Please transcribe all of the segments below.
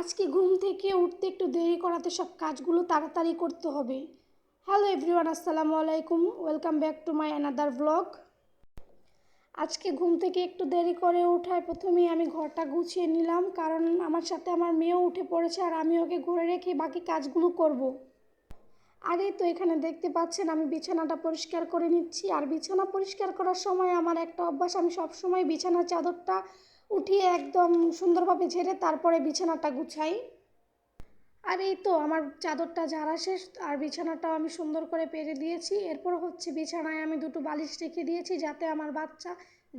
আজকে ঘুম থেকে উঠতে একটু দেরি করাতে সব কাজগুলো তাড়াতাড়ি করতে হবে। হ্যালো এভরিওয়ান, আসসালামু আলাইকুম। Welcome back to my another blog. আজকে ঘুম থেকে একটু দেরি করে উঠায় প্রথমেই আমি ঘরটা গুছিয়ে নিলাম, কারণ আমার সাথে আমার মেয়েও উঠে পড়েছে আর আমি ওকে ঘরে রেখে বাকি কাজগুলো করব। আর তো এখানে দেখতে পাচ্ছেন আমি বিছানাটা পরিষ্কার করে নিচ্ছি। আর বিছানা পরিষ্কার করার সময় আমার একটা অভ্যাস, আমি সবসময় বিছানার চাদরটা উঠিয়ে একদম সুন্দরভাবে ঝেড়ে তারপরে বিছানাটা গুছাই। আর এই তো আমার চাদরটা ঝাড়া শেষ, আর বিছানাটাও আমি সুন্দর করে পেরে দিয়েছি। এরপর হচ্ছে বিছানায় আমি দুটো বালিশ রেখে দিয়েছি যাতে আমার বাচ্চা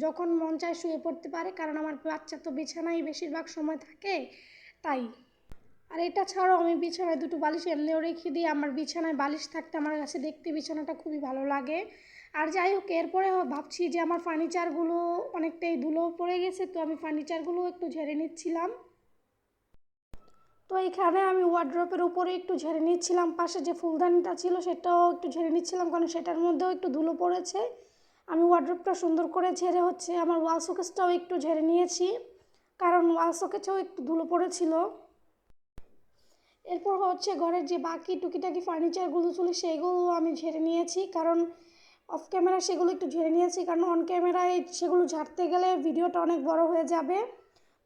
যখন মন চায় শুয়ে পড়তে পারে, কারণ আমার বাচ্চা তো বিছানায় বেশিরভাগ সময় থাকে তাই। আর এটা ছাড়াও আমি বিছানায় দুটো বালিশ এমনিও রেখে দিই। আমার বিছানায় বালিশ থাকতে আমার কাছে দেখতে বিছানাটা খুবই ভালো লাগে। আর যাই হোক, এরপরে ভাবছি যে আমার ফার্নিচারগুলো অনেকটাই ধুলো পড়ে গেছে, তো আমি ফার্নিচারগুলো একটু ঝেড়ে নিচ্ছিলাম। তো এখানে আমি ওয়ার্ড্রপের উপরে একটু ঝেড়ে নিচ্ছিলাম, পাশে যে ফুলদানিটা ছিল সেটাও একটু ঝেড়ে নিচ্ছিলাম, কারণ সেটার মধ্যেও একটু ধুলো পড়েছে। আমি ওয়ার্ড্রপটা সুন্দর করে ঝেড়ে হচ্ছে, আমার ওয়াল শোকেসটাও একটু ঝেড়ে নিয়েছি, কারণ ওয়াল শোকেসেও একটু ধুলো পড়েছিল। এরপর হচ্ছে ঘরের যে বাকি টুকিটাকি ফার্নিচারগুলো ছিল সেইগুলো আমি ঝেড়ে নিয়েছি, কারণ অফ ক্যামেরা সেগুলো একটু ঝেড়ে নিয়েছি, কারণ অন ক্যামেরায় সেগুলো ঝাড়তে গেলে ভিডিওটা অনেক বড় হয়ে যাবে।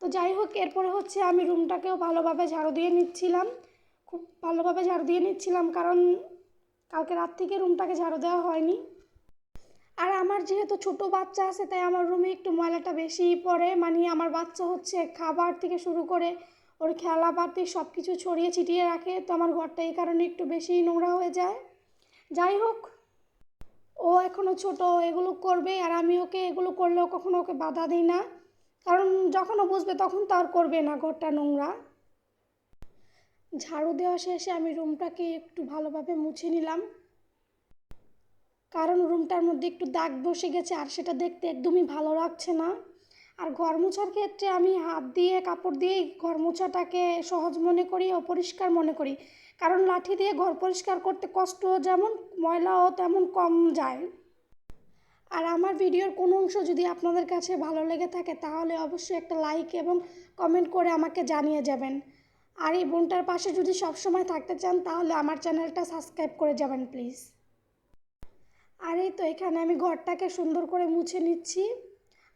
তো যাই হোক, এরপরে হচ্ছে আমি রুমটাকেও ভালোভাবে ঝাড়ু দিয়ে নিচ্ছিলাম। খুব ভালোভাবে ঝাড়ু দিয়ে নিচ্ছিলাম, কারণ কালকে রাত থেকে রুমটাকে ঝাড়ু দেওয়া হয়নি। আর আমার যেহেতু ছোট বাচ্চা আছে, তাই আমার রুমে একটু ময়লাটা বেশি পড়ে। মানে আমার বাচ্চা হচ্ছে খাবার থেকে শুরু করে ওর খেলাপাতি সব কিছু ছড়িয়ে ছিটিয়ে রাখে, তো আমার ঘরটা এই কারণে একটু বেশি নোংরা হয়ে যায়। যাই হোক ও এখনও ছোট, এগুলো করবে আর আমি ওকে এগুলো করলেও কখনো ওকে বাধা দিই না। কারণ যখন ও বুঝবে তখন তো আর করবে না ঘরটা নোংরা। ঝাড়ু দেওয়া শেষে আমি রুমটাকে একটু ভালোভাবে মুছে নিলাম। কারণ রুমটার মধ্যে একটু দাগ বসে গেছে আর সেটা দেখতে একদমই ভালো লাগছে না। আর ঘর মোছার ক্ষেত্রে আমি হাত দিয়ে, কাপড় দিয়েই ঘর মোছাটাকে সহজ মনে করি ও পরিষ্কার মনে করি। কারণ লাঠি দিয়ে ঘর পরিষ্কার করতে কষ্ট যেমন, ময়লাও তেমন কম যায়। আর আমার ভিডিওর কোনো অংশ যদি আপনাদের কাছে ভালো লেগে থাকে, তাহলে অবশ্যই একটা লাইক এবং কমেন্ট করে আমাকে জানিয়ে যাবেন। আর এই বোনটার পাশে যদি সবসময় থাকতে চান, তাহলে আমার চ্যানেলটা সাবস্ক্রাইব করে যাবেন প্লিজ আর এই তো, এখানে আমি ঘরটাকে সুন্দর করে মুছে নিচ্ছি।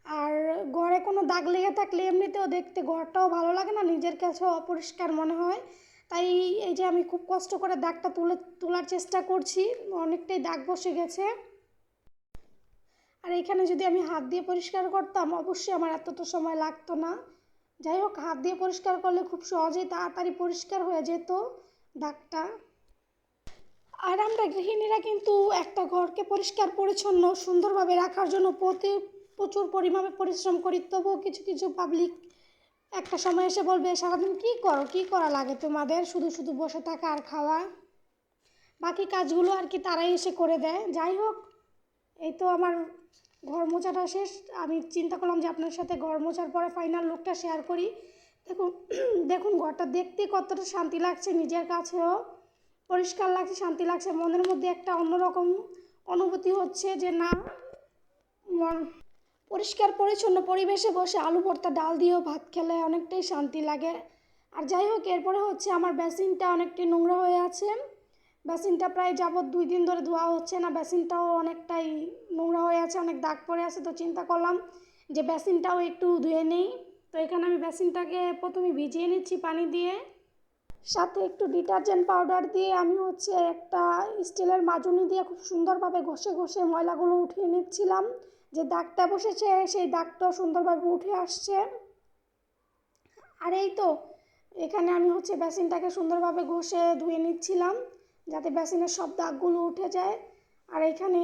আর ঘরে কোনো দাগ লেগে থাকলে এমনিতেও দেখতে ঘরটাও ভালো লাগে না, নিজের কাছেও অপরিষ্কার মনে হয়। তাই এই যে আমি খুব কষ্ট করে দাগটা তুলে, তোলার চেষ্টা করছি, অনেকটাই দাগ বসে গেছে। আর এখানে যদি আমি হাত দিয়ে পরিষ্কার করতাম, অবশ্যই আমার এতটা সময় লাগতো না। যাই হোক, হাত দিয়ে পরিষ্কার করলে খুব সহজেই তাড়াতাড়ি পরিষ্কার হয়ে যেত দাগটা। আর আমরা গৃহিণীরা কিন্তু একটা ঘরকে পরিষ্কার, পরিচ্ছন্ন, সুন্দরভাবে রাখার জন্য প্রতি, প্রচুর পরিমাণে পরিশ্রম করি। তবুও কিছু কিছু পাবলিক একটা সময় এসে বলবে, সারাদিন কী করো? কী করা লাগে তোমাদের? শুধু শুধু বসে থাকা আর খাওয়া? বাকি কাজগুলো আর কি তারাই এসে করে দেয়। যাই হোক, এই তো আমার ঘর মোছাটা শেষ। আমি চিন্তা করলাম যে আপনার সাথে ঘর মোছার পরে ফাইনাল লুকটা শেয়ার করি। দেখুন দেখুন ঘরটা দেখতে কতটা শান্তি লাগছে, নিজের কাছেও পরিষ্কার লাগছে, শান্তি লাগছে, মনের মধ্যে একটা অন্যরকম অনুভূতি হচ্ছে যে না, মন পরিষ্কার, পরিচ্ছন্ন পরিবেশে বসে আলু ভর্তা, ডাল দিয়েও ভাত খেলে অনেকটাই শান্তি লাগে। আর যাই হোক, এরপরে হচ্ছে আমার বেসিনটা অনেকটাই নোংরা হয়ে আছে। বেসিনটা প্রায় যাবৎ দুই দিন ধরে ধোয়া হচ্ছে না, বেসিনটাও অনেকটাই নোংরা হয়ে আছে, অনেক দাগ পড়ে আছে তো চিন্তা করলাম যে বেসিনটাও একটু ধুয়ে নেই। তো এখানে আমি বেসিনটাকে প্রথমে ভিজিয়ে নিচ্ছি পানি দিয়ে। সাথে একটু ডিটারজেন্ট পাউডার দিয়ে আমি হচ্ছে একটা স্টিলের মাজুনি দিয়ে খুব সুন্দরভাবে ঘষে ঘষে ময়লাগুলো উঠিয়ে নিচ্ছিলাম। যে দাগটা বসেছে, সেই দাগটাও সুন্দরভাবে উঠে আসছে। আর এই তো, এখানে আমি হচ্ছে বেসিনটাকে সুন্দরভাবে ঘষে ধুয়ে নিচ্ছিলাম, যাতে বেসিনের সব দাগগুলো উঠে যায়। আর এখানে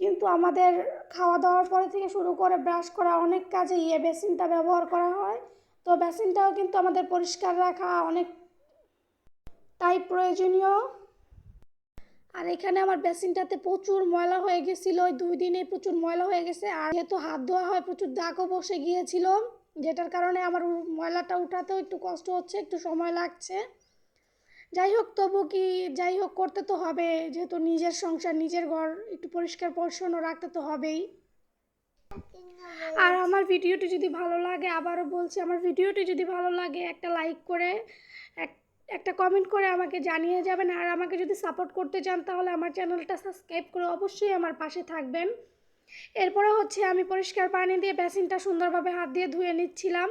কিন্তু আমাদের খাওয়া দাওয়ার পরে থেকে শুরু করে ব্রাশ করা অনেক কাজে ইয়ে বেসিনটা ব্যবহার করা হয়। তো বেসিনটাও কিন্তু আমাদের পরিষ্কার রাখা অনেক তাই প্রয়োজনীয়। আর এখানে আমার বেসিনটাতে প্রচুর ময়লা হয়ে গেছিল। ওই দুই দিনে প্রচুর ময়লা হয়ে গেছে। আর যেহেতু হাত ধোয়া হয়, প্রচুর দাগও বসে গিয়েছিল, যেটার কারণে আমার ময়লাটা উঠাতেও একটু কষ্ট হচ্ছে, একটু সময় লাগছে। যাই হোক, তবু কি যাই হোক, করতে তো হবে। যেহেতু নিজের সংসার, নিজের ঘর, একটু পরিষ্কার পরিচ্ছন্ন রাখতে তো হবেই। আর আমার ভিডিওটি যদি ভালো লাগে, আবারও বলছি, আমার ভিডিওটি যদি ভালো লাগে, একটা লাইক করে, এক একটা কমেন্ট করে আমাকে জানিয়ে যাবেন। আর আমাকে যদি সাপোর্ট করতে চান, তাহলে আমার চ্যানেলটা সাবস্ক্রাইব করে অবশ্যই আমার পাশে থাকবেন। এরপরে হচ্ছে আমি পরিষ্কার পানি দিয়ে বেসিনটা সুন্দরভাবে হাত দিয়ে ধুয়ে নিচ্ছিলাম।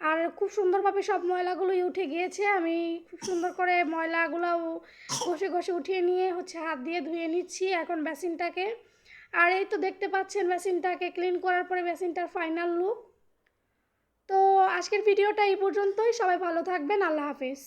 আর খুব সুন্দরভাবে সব ময়লাগুলোই উঠে গিয়েছে। আমি খুব সুন্দর করে ময়লাগুলো ঘষে ঘষে উঠিয়ে নিয়ে হচ্ছে হাত দিয়ে ধুয়ে নিচ্ছি এখন বেসিনটাকে আর এই তো দেখতে পাচ্ছেন বেসিনটাকে ক্লিন করার পরে বেসিনটার ফাইনাল লুক তো আজকের ভিডিওটা এই পর্যন্তই। সবাই ভালো থাকবেন। আল্লাহ হাফিজ।